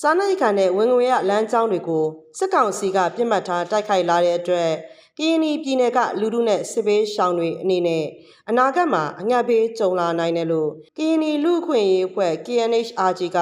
စားနပ်ရိက္ခာနဲ့ဝင်ငွေရလမ်းကြောင်းတွေကိုစစ်ကောင်စီကပြစ်မှတ်ထားတိုက်ခိုက်လာတဲ့အတွက်ကရင်ပြည်နယ်ကလူထုနဲ့စစ်ဘေးရှောင်တွေအနေနဲ့အနာဂတ်မှာအငတ်ဘေးကြုံလာနိုင်တယ်လို့ကရင်လူ့အခွင့်အရေးအဖွဲ့ KNHRG က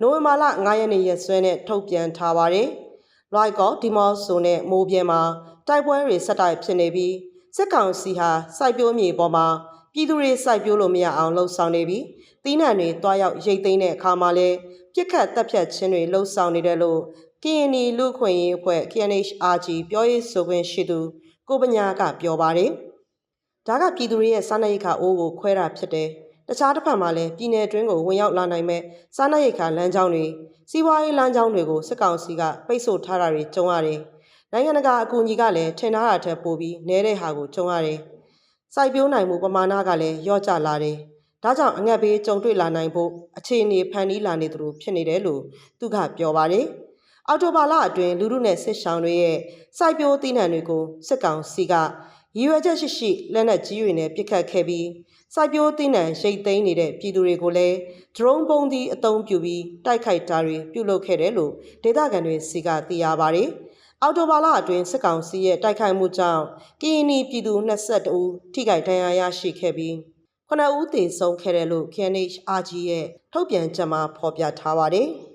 နိုဝင်ဘာလ9ရက်နေ့ရက်စွဲနဲ့ထုတ်ပြန်ထားပါတယ်။လိုက်ကောဒီမော့ဆိုနဲ့မိုးပြဲမှာတိုက်ပွဲတွေဆက်တိုက်ဖြစ်နေပြီးစစ်ကောင်စီဟာစိုက်ပျိုးမြေပေါ်မှာ ပြည်သူတွေစိုက်ပျိုးလို့မရအောင်လှုံ့ဆော်နေပြီးသီးနှံတွေတွားရောက်ရိတ်သိမ်းတဲ့အခါမှာလဲပြစ်ခတ်တပ်ဖြတ်ခြင်းတွေလှုံ့ဆော်နေတယ်လို့ KNI လူ့အခွင့်အရေးအဖွဲ့ KNHRG ပြောရေးဆိုခွင့်ရှိသူကိုပညာကပြောပါတယ်။ဒါကပြည်သူတွေရဲ့စားနပ်ရိက္ခာအိုးကိုခွဲတာဖြစ်တယ်။တခြားတစ်ဖက်မှာလည်းပြည်내အတွင်းကိုဝင်ရောက်လာနိုင်မဲ့စားနပ်ရိက္ခာလမ်းကြောင်းတွေစီးပွားရေးလမ်းကြောင်းတွေကိုစစ်ကောင်စီကပိတ်ဆို့ထားတာတွေကြုံရတယ်။နိုင်ငံတကာအကူအညီကလည်းထင်ထားတာထက်ပိုပြီးနည်းတဲ့ဟာကိုကြုံရတယ်။ စိုက်ပျိုးနိုင်မှုပမာဏကလည်းလျော့ကျလာတယ်။ဒါကြောင့်အငတ်ဘေးကြုံတွေ့လာနိုင်ဖို့အခြေအနေဖန်တီးလာနေသလိုဖြစ်နေတယ်လို့သူကပြောပါတယ်။အော်တိုဘာလအတွင်းလူလူနဲ့စစ်ဆောင်တွေရဲ့စိုက်ပျိုးသီးနှံတွေကိုစစ်ကောင်စီကရည်ရွယ်ချက်ရှိရှိလက်နက်ကြီးတွေနဲ့ပစ်ခတ်ခဲ့ပြီးစိုက်ပျိုးသီးနှံရိတ်သိမ်းနေတဲ့ပြည်သူတွေကိုလည်းဒရုန်းပုံးသီးအုံပြုပြီးတိုက်ခိုက်တာတွေပြုလုပ်ခဲ့တယ်လို့ဒေသခံတွေစီကသိရပါတယ်။ အော်တိုဘာလအတွင်းစစ်ကောင်စီရဲ့တိုက်ခိုက်မှုကြောင့်ကရင်နီပြည်သူ22ဦးထိခိုက်ဒဏ်ရာရရှိခဲ့ပြီးခုနဦးသေဆုံးခဲ့တယ်လို့ KNH RG ရဲ့ထုတ်ပြန်ချက်မှာဖော်ပြထားပါတယ်။